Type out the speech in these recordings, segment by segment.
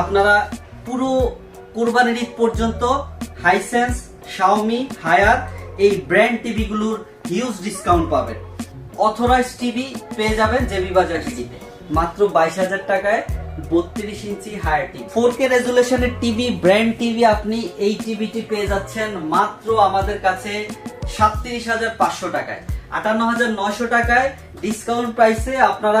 আপনারা পুরো কোরবানির ঈদ পর্যন্ত হাইসেন্স শাওমি হায়ার এই ব্র্যান্ড টিভিগুলোর হিউজ ডিসকাউন্ট পাবেন। অথরাইজ টিভি পেয়ে যাবেন জেবি বাজার টিভিতে মাত্র বাইশ হাজার টাকায় বত্রিশ inch Haier TV four K রেজুলেশনের TV brand TV আপনি এই টিভিটি পেয়ে যাচ্ছেন মাত্র আমাদের কাছে সাতত্রিশ হাজার পাঁচশো টাকায়। আটান্ন হাজার নয়শো টাকায় ডিসকাউন্ট প্রাইসে আপনারা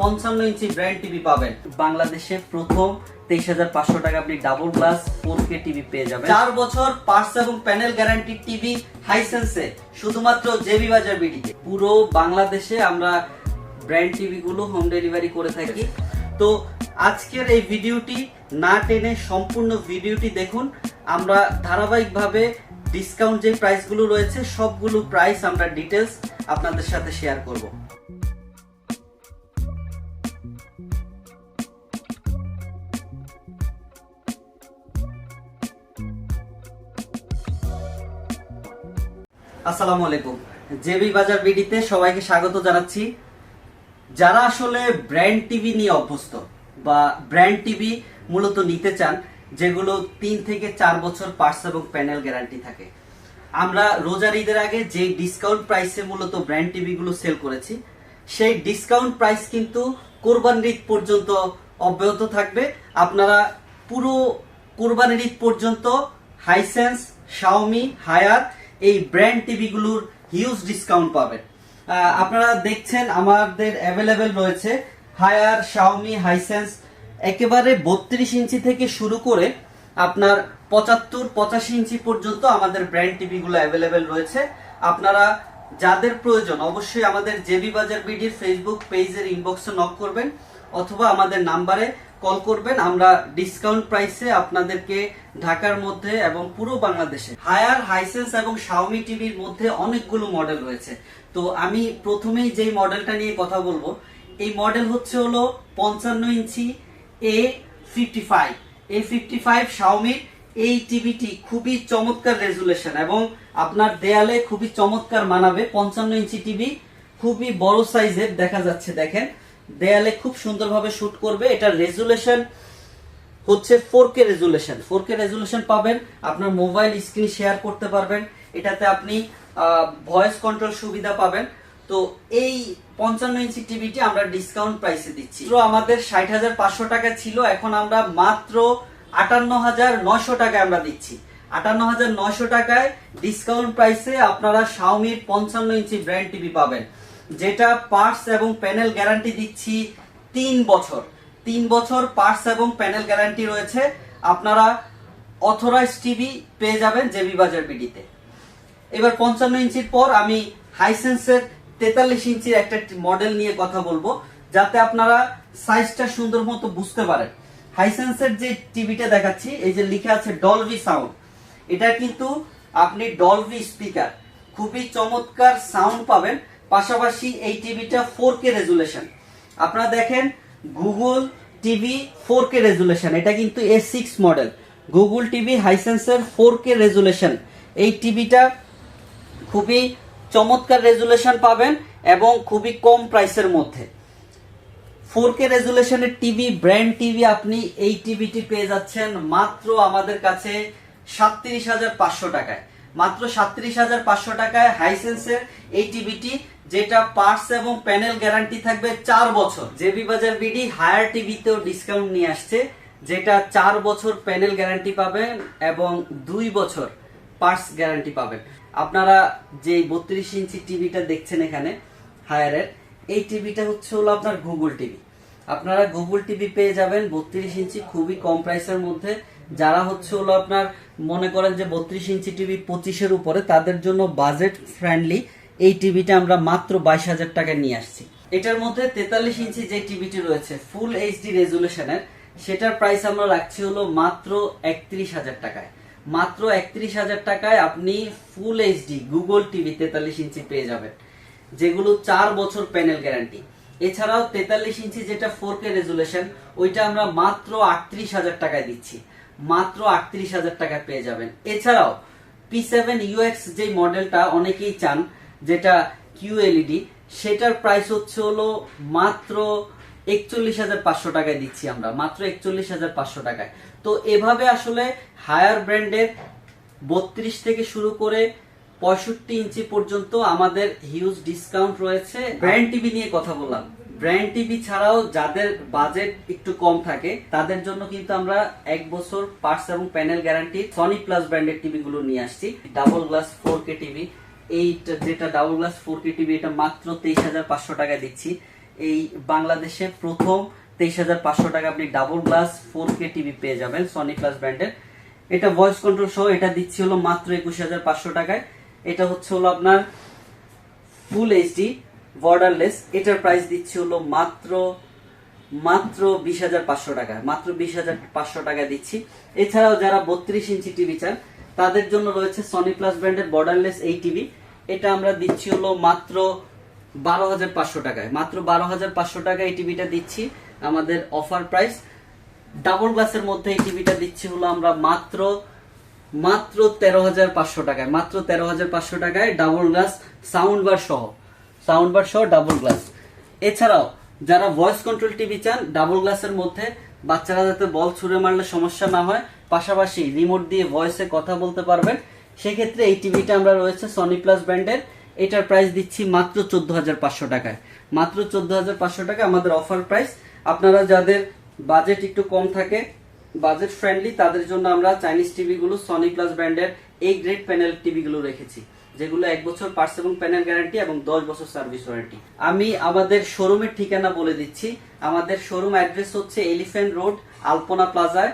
পঞ্চান্ন ইঞ্চি ব্র্যান্ড টিভি পাবেন। বাংলাদেশে প্রথম তেইশ হাজার পাঁচশো টাকা আপনি ডাবল কে টিভি পেয়ে যাবেন। বছর এবং প্যানেল গ্যারান্টি টিভি হাইসেন্সে শুধুমাত্র বাজার পুরো বাংলাদেশে আমরা ব্র্যান্ড টিভি গুলো হোম ডেলিভারি করে থাকি। তো আজকের এই ভিডিওটি না টেনে সম্পূর্ণ ভিডিওটি দেখুন। আমরা ধারাবাহিকভাবে ডিসকাউন্ট যে প্রাইসগুলো রয়েছে, সবগুলো প্রাইস আমরা ডিটেলস আপনাদের সাথে শেয়ার করব। আসসালামু আলাইকুম। জেবি বাজার বিডিতে সবাইকে স্বাগত জানাচ্ছি। যারা আসলে ব্র্যান্ড টিভি নিয়ে অভ্যস্ত বা ব্র্যান্ড টিভি মূলত নিতে চান যেগুলো তিন থেকে চার বছর পার্টস এবং প্যানেল গ্যারান্টি থাকে। আমরা রোজার ঈদের আগে যে ডিসকাউন্ট প্রাইসে মূলত ব্র্যান্ড টিভি গুলো সেল করেছি, সেই ডিসকাউন্ট প্রাইস কিন্তু কোরবানির ঈদ পর্যন্ত অব্যাহত থাকবে। আপনারা পুরো কোরবানির ঈদ পর্যন্ত হাইসেন্স, শাওমি হায়ার এই ব্র্যান্ড টিভি গুলোর হিউজ ডিসকাউন্ট পাবেন। আপনারা দেখছেন আমাদের অ্যাভেলেবেল রয়েছে হায়ার, শাওমি, হাইসেন্স একেবারে বত্রিশ ইঞ্চি থেকে শুরু করে আপনার পঁচাত্তর, পঁচাশি ইঞ্চি পর্যন্ত আমাদের ব্র্যান্ড টিভি গুলো অ্যাভেলেবেল রয়েছে। আপনারা যাদের প্রয়োজন অবশ্যই আমাদের জেবি বাজার বিডির ফেসবুক পেজের ইনবক্সে নক করবেন অথবা আমাদের নাম্বারে কল করবেন। আমরা ডিসকাউন্ট প্রাইসে আপনাদেরকে ঢাকার মধ্যে এবং পুরো বাংলাদেশে হায়ার, হাইসেন্স এবং শাওমি টিভির মধ্যে অনেকগুলো মডেল রয়েছে। তো আমি প্রথমেই যেই মডেলটা নিয়ে কথা বলব, এই মডেল হচ্ছে হলো পঞ্চান্ন inch A fifty five A fifty five শাওমির এই টিভিটি খুবই চমৎকার রেজুলেশন এবং আপনার দেয়ালে খুবই চমৎকার মানাবে পঞ্চান্ন ইঞ্চি টিভি খুবই বড় সাইজের দেখা যাচ্ছে, দেখেন। দেয়ালে খুব সুন্দরভাবে শুট করবে। এটা রেজুলেশন হচ্ছে four K resolution four K resolution পাবেন, আপনার মোবাইল স্ক্রিন শেয়ার করতে পারবেন। এটাতে আপনি ভয়েস কন্ট্রোল সুবিধা পাবেন। তো এই পঞ্চান্ন ইঞ্চি টিভিটি আমরা ডিসকাউন্ট প্রাইসে দিচ্ছি। আমাদের ষাট হাজার পাঁচশো টাকা ছিল, এখন আমরা মাত্র আটান্ন হাজার নয়শো টাকায় আমরা দিচ্ছি। আটান্ন হাজার নয়শো টাকায় ডিসকাউন্ট প্রাইসে আপনারা শাওমির পঞ্চান্ন ইঞ্চি ব্র্যান্ড টিভি পাবেন, যেটা পার্টস এবং প্যানেল গ্যারান্টি দিচ্ছি তিন বছর। তিন বছর পার্টস এবং প্যানেল গ্যারান্টি রয়েছে, আপনারা অথরাইজ টিভি পেয়ে যাবেন জেবি বাজার বিডিতে এবার পঞ্চান্ন ইঞ্চির পর আমি হাইসেন্সের তেতাল্লিশ ইঞ্চির একটা মডেল নিয়ে কথা বলব, যাতে আপনারা সাইজটা সুন্দর মতো বুঝতে পারেন। হাইসেন্সের যে টিভিটা দেখাচ্ছি, এই যে লিখে আছে ডলভি সাউন্ড এটা কিন্তু আপনি ডলভি স্পিকার খুবই চমৎকার সাউন্ড পাবেন, পাশাপাশি এই টিভিটা ফোর কে রেজুলেশন আপনারা দেখেন Google TV four K resolution এটা কিন্তু A six model Google TV হাইসেন্সের four K resolution এই টিভিটা খুবই চমৎকার রেজুলেশন পাবেন এবং খুবই কম প্রাইসের মধ্যে। ফোর কে রেজুলেশনের টিভি, ব্র্যান্ড টিভি আপনি এই টিভিটি পেয়ে যাচ্ছেন মাত্র আমাদের কাছে সাতত্রিশ হাজার পাঁচশো টাকায়। মাত্র সাতত্রিশ হাজার পাঁচশো টাকায় হাইসেন্সের এই টিভিটি, যেটা পার্টস এবং প্যানেল গ্যারান্টি থাকবে চার বছর। জেবি বাজার বিডি হায়ার টিভিতেও ডিসকাউন্ট নিয়ে আসছে, যেটা চার বছর প্যানেল গ্যারান্টি পাবেন এবং দুই বছর পার্টস গ্যারান্টি পাবেন। আপনারা যে বত্রিশ ইঞ্চি টিভিটা দেখছেন এখানে হায়ারের এই টিভিটা হচ্ছে হলো আপনার গুগল টিভি আপনারা গুগল টিভি পেয়ে যাবেন বত্রিশ ইঞ্চি খুবই কম প্রাইসের মধ্যে। যারা হচ্ছে হলো আপনার মনে করেন যে বত্রিশ ইঞ্চি টিভি পঁচিশের উপরে, তাদের জন্য বাজেট ফ্রেন্ডলি এই টিভিটা আমরা মাত্র বাইশ হাজার টাকায় নিয়ে আসছি। এটার মধ্যে তেতাল্লিশ ইঞ্চি যে টিভিটি রয়েছে ফুল এইচডি রেজুলেশনের সেটার প্রাইস আমরা রাখছি হলো মাত্র একত্রিশ হাজার টাকায়। মাত্র একত্রিশ হাজার টাকায় আপনি ফুল এইচডি গুগল টিভি তেতাল্লিশ ইঞ্চি পেয়ে যাবেন, যেগুলো চার বছর প্যানেল গ্যারান্টি এছাড়াও তেতাল্লিশ ইঞ্চি যেটা ফোর কে রেজুলেশন ওইটা আমরা মাত্র আটত্রিশ হাজার টাকায় দিচ্ছি। মাত্র আটত্রিশ হাজার টাকায় পেয়ে যাবেন। এছাড়াও পি সেভেন ইউএক্স যে মডেলটা অনেকেই চান, যেটা কিউ এলইডি সেটার প্রাইস হচ্ছে হলো মাত্র একচল্লিশ হাজার পাঁচশো টাকায় দিচ্ছি আমরা, মাত্র একচল্লিশ হাজার পাঁচশো টাকায়। তো এভাবে আসলে হায়ার ব্র্যান্ডের বত্রিশ থেকে শুরু করে পঁয়ষট্টি ইঞ্চি পর্যন্ত আমাদের হিউজ ডিসকাউন্ট রয়েছে। ব্র্যান্ড টিভি নিয়ে কথা বললাম। ব্র্যান্ড টিভি ছাড়াও যাদের বাজেট একটু কম থাকে, তাদের জন্য কিন্তু আমরা এক বছর পার্টস এবং প্যানেল গ্যারান্টি সনি প্লাস ব্র্যান্ডের টিভি গুলো নিয়ে আসছি। Double glass four K TV এই যেটা double glass four K TV এটা মাত্র তেইশ হাজার পাঁচশো টাকায় দিচ্ছি। এই বাংলাদেশে প্রথম তেইশ হাজার পাঁচশো টাকা আপনি double glass four K TV পেয়ে যাবেন সনি প্লাস ব্র্যান্ডের এটা ভয়েস কন্ট্রোল সহ, এটা দিচ্ছি হলো মাত্র একুশ হাজার পাঁচশো টাকায়। এটা হচ্ছে হলো আপনার ফুল এইচডি বর্ডারলেস এটার প্রাইস দিচ্ছি হলো মাত্র মাত্র বিশ হাজার পাঁচশো টাকা, মাত্র বিশ হাজার পাঁচশো টাকা দিচ্ছি। এছাড়াও যারা বত্রিশ ইঞ্চি টিভি চান, তাদের জন্য রয়েছে সনি প্লাস ব্র্যান্ডের বর্ডারলেস এই টিভি এটা আমরা দিচ্ছি হলো মাত্র বারো হাজার পাঁচশো টাকায়, মাত্র বারো হাজার পাঁচশো টাকা এই টিভিটা দিচ্ছি। আমাদের অফার প্রাইস ডাবল গ্লাসের মধ্যে এই টিভিটা দিচ্ছি হলো আমরা মাত্র মাত্র তেরো হাজার পাঁচশো টাকায়, মাত্র তেরো হাজার পাঁচশো টাকায় ডাবল গ্লাস সাউন্ড বার সহ সাউন্ড বার সহ ডাবল গ্লাস এছাড়াও, যারা ভয়েস কন্ট্রোল টিভি চান ডাবল গ্লাসের মধ্যে বাচ্চারা যাতে বল ছুঁড়ে মারলে সমস্যা না হয়, পাশাপাশি রিমোট দিয়ে ভয়েসে কথা বলতে পারবেন, সেক্ষেত্রে এই টিভিটা আমরা রয়েছে সনি প্লাস ব্র্যান্ডের এটার প্রাইস দিচ্ছি মাত্র চোদ্দ হাজার পাঁচশো টাকায়। মাত্র চোদ্দ হাজার পাঁচশো টাকা আমাদের অফার প্রাইস আপনারা যাদের বাজেট একটু কম থাকে বাজেট ফ্রেন্ডলি তাদের জন্য আমরা চাইনিজ টিভিগুলো সনি প্লাস ব্র্যান্ডের এই গ্রেড প্যানেল টিভিগুলো রেখেছি, যেগুলো এক বছর পার্টস এবং প্যানেল গ্যারান্টি এবং দশ বছর সার্ভিস ওয়ারেন্টি আমি আমাদের শোরুমের ঠিকানা বলে দিচ্ছি। আমাদের শোরুম অ্যাড্রেস হচ্ছে এলিফ্যান্ট রোড আলপনা প্লাজায়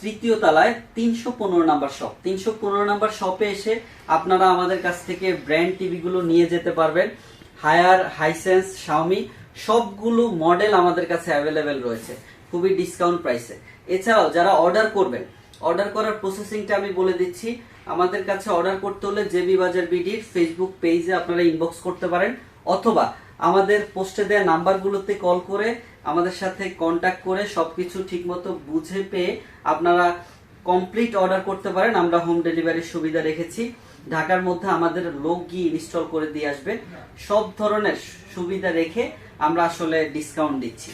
তৃতীয় তলায় তিনশো পনেরো নাম্বার শপ তিনশো পনেরো নাম্বার শপে এসে আপনারা আমাদের কাছ থেকে ব্র্যান্ড টিভিগুলো নিয়ে যেতে পারবেন। হায়ার হাইসেন্স শাওমি সবগুলো মডেল আমাদের কাছে অ্যাভেলেবেল রয়েছে, খুবই ডিসকাউন্ট প্রাইসে এছাড়াও যারা অর্ডার করবেন অর্ডার করার প্রসেসিংটা আমি বলে দিচ্ছি, আমাদের কাছে অর্ডার করতে হলে জেবি বাজার বিডির ফেসবুক পেজে আপনারা ইনবক্স করতে পারেন, অথবা আমাদের পোস্টে দেওয়া নাম্বারগুলোতে কল করে আমাদের সাথে কন্ট্যাক্ট করে সবকিছু ঠিকমতো বুঝে পেয়ে আপনারা কমপ্লিট অর্ডার করতে পারেন, আমরা হোম ডেলিভারির সুবিধা রেখেছি। ঢাকার মধ্যে আমাদের লোক গিয়ে ইনস্টল করে দিয়ে আসবে। সব ধরনের সুবিধা রেখে আমরা আসলে ডিসকাউন্ট দিচ্ছি।